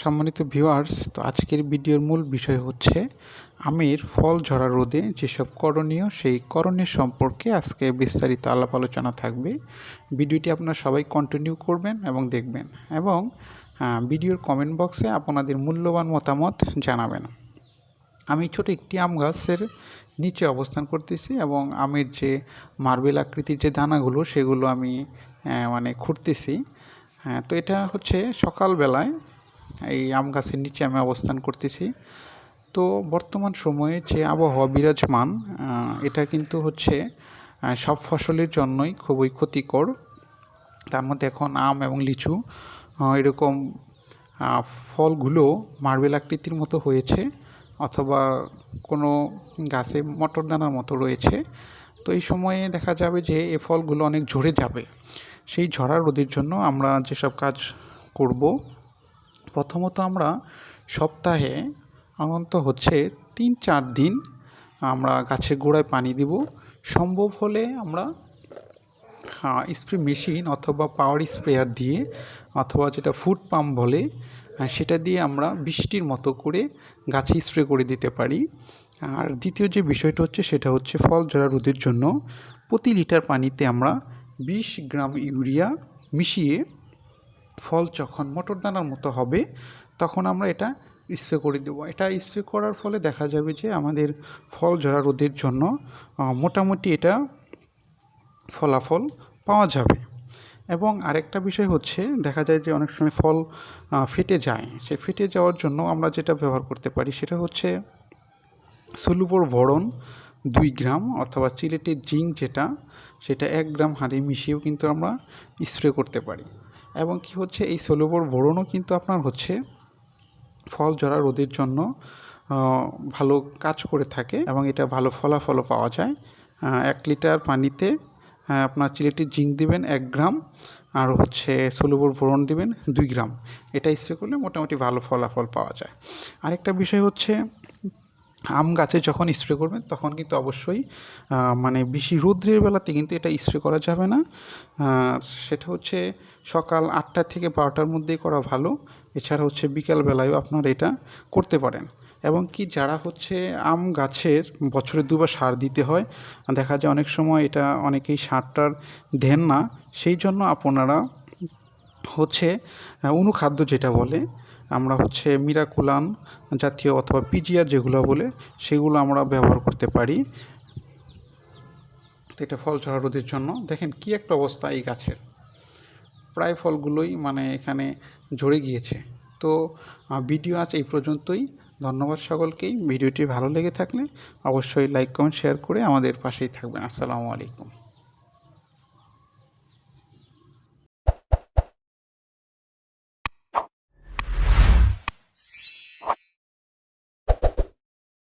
সম্মানিত ভিউয়ার্স, তো আজকের ভিডিওর মূল বিষয় হচ্ছে আমের ফল ঝরা রোদে যেসব করণীয়, সেই করণীয় সম্পর্কে আজকে বিস্তারিত আলাপ আলোচনা থাকবে। ভিডিওটি আপনারা সবাই কন্টিনিউ করবেন এবং দেখবেন এবং ভিডিওর কমেন্ট বক্সে আপনাদের মূল্যবান মতামত জানাবেন। আমি ছোট একটি আম গাছের নিচে অবস্থান করতেছি এবং আমের যে মার্বেল আকৃতির যে দানাগুলো, সেগুলো আমি মানে খুঁড়তেছি। হ্যাঁ তো এটা হচ্ছে সকালবেলায় এই আম গাছের নিচে আমি অবস্থান করতেছি। তো বর্তমান সময়ে যে আবহাওয়া বিরাজমান এটা কিন্তু হচ্ছে সব ফসলের জন্যই খুবই ক্ষতিকর। তার মধ্যে এখন আম এবং লিচু এরকম ফলগুলো মার্বেল আকৃতির মতো হয়েছে, অথবা কোনো গাছে মটর দানার মতো রয়েছে। তো এই সময়ে দেখা যাবে যে এ ফলগুলো অনেক ঝরে যাবে। সেই ঝরা রোদের জন্য আমরা যেসব কাজ করব প্রথমত আমরা সপ্তাহে অনন্ত হচ্ছে তিন চার দিন আমরা গাছের গোড়ায় পানি দিব। সম্ভব হলে আমরা স্প্রে মেশিন অথবা পাওয়ার স্প্রেয়ার দিয়ে অথবা যেটা ফুড পাম্প বলে সেটা দিয়ে আমরা বৃষ্টির মতো করে গাছে স্প্রে করে দিতে পারি। আর দ্বিতীয় যে বিষয়টা হচ্ছে সেটা হচ্ছে ফল ঝরা রোদের জন্য প্রতি লিটার পানিতে আমরা বিশ গ্রাম ইউরিয়া মিশিয়ে ফল যখন মটর দানার মতো হবে, তখন আমরা এটা স্প্রে করে দেবো। এটা স্প্রে করার ফলে দেখা যাবে যে আমাদের ফল ঝরা রোদের জন্য মোটামুটি এটা ফলাফল পাওয়া যাবে। এবং আরেকটা বিষয় হচ্ছে, দেখা যায় যে অনেক সময় ফল ফেটে যায়। সে ফেটে যাওয়ার জন্য আমরা যেটা ব্যবহার করতে পারি, সেটা হচ্ছে সুলুপর ভরণ দুই গ্রাম অথবা চিলেটের জিঙ্ক যেটা, সেটা এক গ্রাম হাঁড়ি মিশিয়েও কিন্তু আমরা স্প্রে করতে পারি। এবং কি হচ্ছে, এই সলুবর ভরণও কিন্তু আপনার হচ্ছে ফল ঝরা রোদের জন্য ভালো কাজ করে থাকে এবং এটা ভালো ফলাফলও পাওয়া যায়। এক লিটার পানিতে আপনার চিলেটির জিঙ্ক দিবেন এক গ্রাম আর হচ্ছে সলুবর ভরণ দিবেন দুই গ্রাম। এটা ইচ্ছে করলে মোটামুটি ভালো ফলাফল পাওয়া যায়। আরেকটা বিষয় হচ্ছে আম গাছে যখন স্প্রে করবেন তখন কিন্তু অবশ্যই মানে বেশি রৌদ্রের বেলাতে কিন্তু এটা স্প্রে করা যাবে না। সেটা হচ্ছে সকাল আটটা থেকে বারোটার মধ্যেই করা ভালো। এছাড়া হচ্ছে বিকাল বেলায়ও আপনারা এটা করতে পারেন। এবং কি যারা হচ্ছে আম গাছের বছরে দুবার সার দিতে হয়, দেখা যায় অনেক সময় এটা অনেকেই সারটার দেন না। সেই জন্য আপনারা হচ্ছে অনুখাদ্য যেটা বলে আমরা হচ্ছে মিরাকুলান জাতীয় অথবা পিজিআর যেগুলো বলে, সেগুলো আমরা ব্যবহার করতে পারি। তো এটা ফল ঝরা রোদের জন্য। দেখেন কি একটা অবস্থা এই গাছের। প্রায় ফলগুলোই মানে এখানে ঝরে গিয়েছে। তো ভিডিও আজ এই পর্যন্তই। ধন্যবাদ সকলকেই। ভিডিওটি ভালো লেগে থাকলে অবশ্যই লাইক, কমেন্ট, শেয়ার করে আমাদের পাশেই থাকবেন। আসসালামু আলাইকুম।